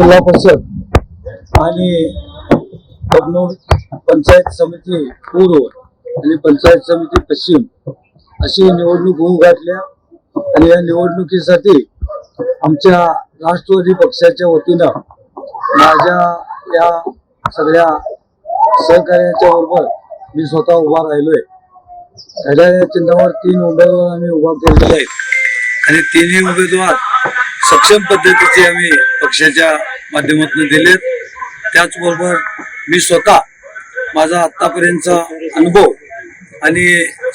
जिल्हा परिषद आणि कबनूर पंचायत समिती पूर्व आणि पंचायत समिती पश्चिम अशी निवडणूक होऊ घातल्या. आणि या निवडणुकीसाठी आमच्या राष्ट्रवादी पक्षाच्या वतीनं माझ्या या सगळ्या सहकार्याच्या बरोबर मी स्वतः उभा राहिलोय. घड्याळ्या चिन्हावर तीन उमेदवार आम्ही उभा केलेले आहेत. आणि तिन्ही उमेदवार सक्षम पद्धतीचे आम्ही पक्षाच्या माध्यमातून दिलेत. त्याचबरोबर मी स्वतः माझा आत्तापर्यंतचा अनुभव आणि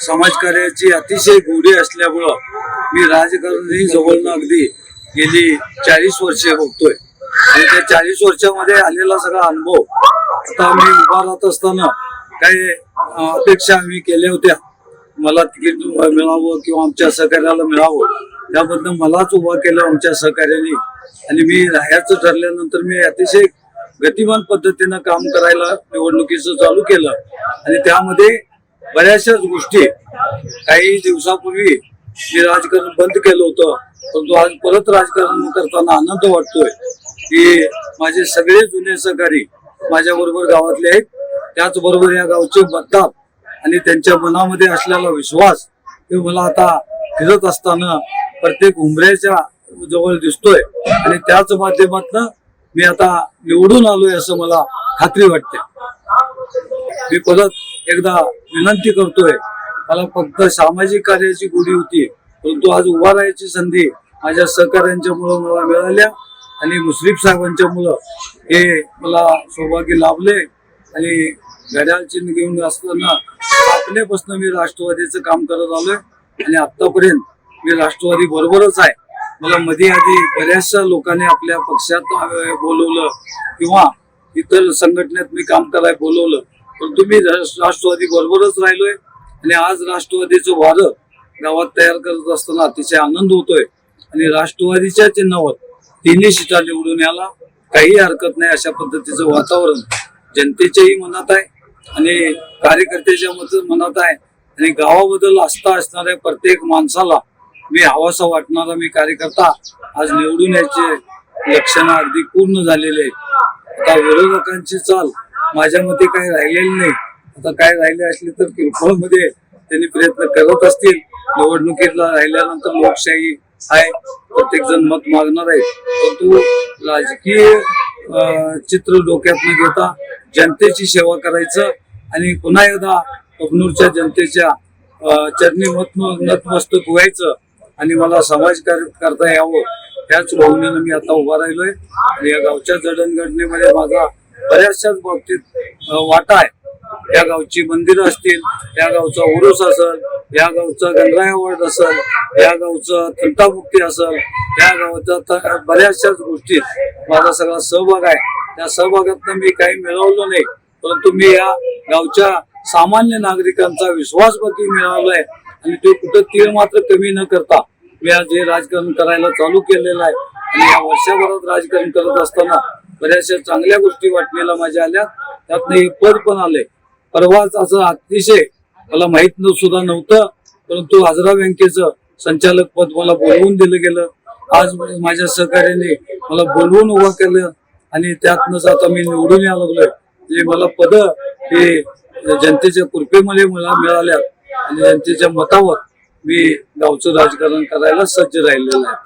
समाजकार्याची अतिशय गोडी असल्यामुळं मी राजकारणही जवळनं अगदी गेली चाळीस वर्षे बघतोय आणि त्या चाळीस वर्षामध्ये आलेला सगळा अनुभव आता मी उभा राहत असताना काही अपेक्षा आम्ही केल्या होत्या. मला तिकीट मिळावं किंवा आमच्या सहकार्याला मिळावं. त्याबद्दल मलाच उभा केलं आमच्या सहकार्याने. आणि मी राहायचं ठरल्यानंतर मी अतिशय गतिमान पद्धतीनं काम करायला निवडणुकीचं चालू केलं. आणि त्यामध्ये बऱ्याचशाच गोष्टी काही दिवसापूर्वी मी राजकारण बंद केलं होतं परंतु आज परत राजकारण करताना आनंद वाटतोय की माझे सगळे जुने सहकारी माझ्या बरोबर गावातले आहेत. त्याचबरोबर या गावचे मतदार आणि त्यांच्या मनामध्ये असलेला विश्वास हे मला आता फिरत असताना प्रत्येक उंबऱ्याच्या जवळ दिसतोय. आणि त्याच माध्यमातून मी आता निवडून आलोय असं मला खात्री वाटते. मी परत एकदा विनंती करतोय मला फक्त सामाजिक कार्याची गोडी होती परंतु आज उभा राहायची संधी माझ्या सहकार्यांच्या मुळे मला मिळाल्या आणि मुश्रीफ साहेबांच्या मुलं हे मला सौभाग्य लाभले. आणि घड्याळ चिन्ह घेऊन असताना आपल्यापासून मी राष्ट्रवादीचं काम करत आलोय. आणि आतापर्यंत मी राष्ट्रवादी बरोबरच आहे. मला मध्ये आधी बऱ्याचशा लोकांनी आपल्या पक्षात बोलवलं किंवा इतर संघटनेत मी काम करायला बोलवलं. परंतु मी राष्ट्रवादी बरोबरच राहिलोय आणि आज राष्ट्रवादीचं वारं गावात तयार करत असताना अतिशय आनंद होतोय. आणि राष्ट्रवादीच्या चिन्हावर तिन्ही सीटा निवडून याला काही हरकत नाही अशा पद्धतीचं वातावरण जनतेच्याही मनात आहे आणि कार्यकर्त्याच्या मत- मनात आहे. आणि गावाबद्दल आस्था असणाऱ्या प्रत्येक माणसाला मी हवासा वाटणारा मी कार्यकर्ता आज निवडून यायचे. लक्षणं अगदी पूर्ण झालेले आता विरोधकांची चाल माझ्या मते काही राहिलेली नाही. आता काय राहिले असले तर किरकोळमध्ये त्यांनी प्रयत्न करत असतील. निवडणुकीतला राहिल्यानंतर लोकशाही आहे. प्रत्येक जण मत मागणार आहे. परंतु राजकीय चित्र डोक्यात न घेता जनतेची सेवा करायचं आणि पुन्हा एकदा कबनूरच्या जनतेच्या चरणी मत नतमस्तक व्हायचं. आणि मला समाजकार्य करता यावं त्याच भावनेनं मी आता उभा राहिलोय. आणि या गावच्या जडणघडणीमध्ये माझा बऱ्याचशाच बाबतीत वाटा आहे. या गावची मंदिरं असतील या गावचा उरुस असेल या गावचा गंगायावड असेल या गावचं थंटामुक्ती असेल या गावाच्या तर बऱ्याचशाच गोष्टीत माझा सगळा सहभाग आहे. त्या सहभागातनं मी काही मिळवलं नाही परंतु मी या गावच्या सामान्य नागरिकांचा विश्वास बाकी मिळवलाय. आणि तो कुठं तीळ मात्र कमी न करता मी आज हे राजकारण करायला चालू केलेलं आहे. आणि या वर्षभरात राजकारण करत असताना बऱ्याचशा चांगल्या गोष्टी वाटलेल्या माझ्या आल्या. त्यातनं हे पद पण आले परवाच असं अतिशय मला माहीत सुद्धा नव्हतं परंतु आजरा बँकेचं संचालक पद मला बोलवून दिलं गेलं. आज माझ्या सहकार्याने मला बोलवून उभं केलं आणि त्यातनंच आता मी निवडून यायला लागलोय. म्हणजे मला पद हे जनतेच्या कृपेमध्ये मला मिळाल्या आणि जनतेच्या मतावर मी गावचं राजकारण करायला सज्ज राहिलेलं आहे.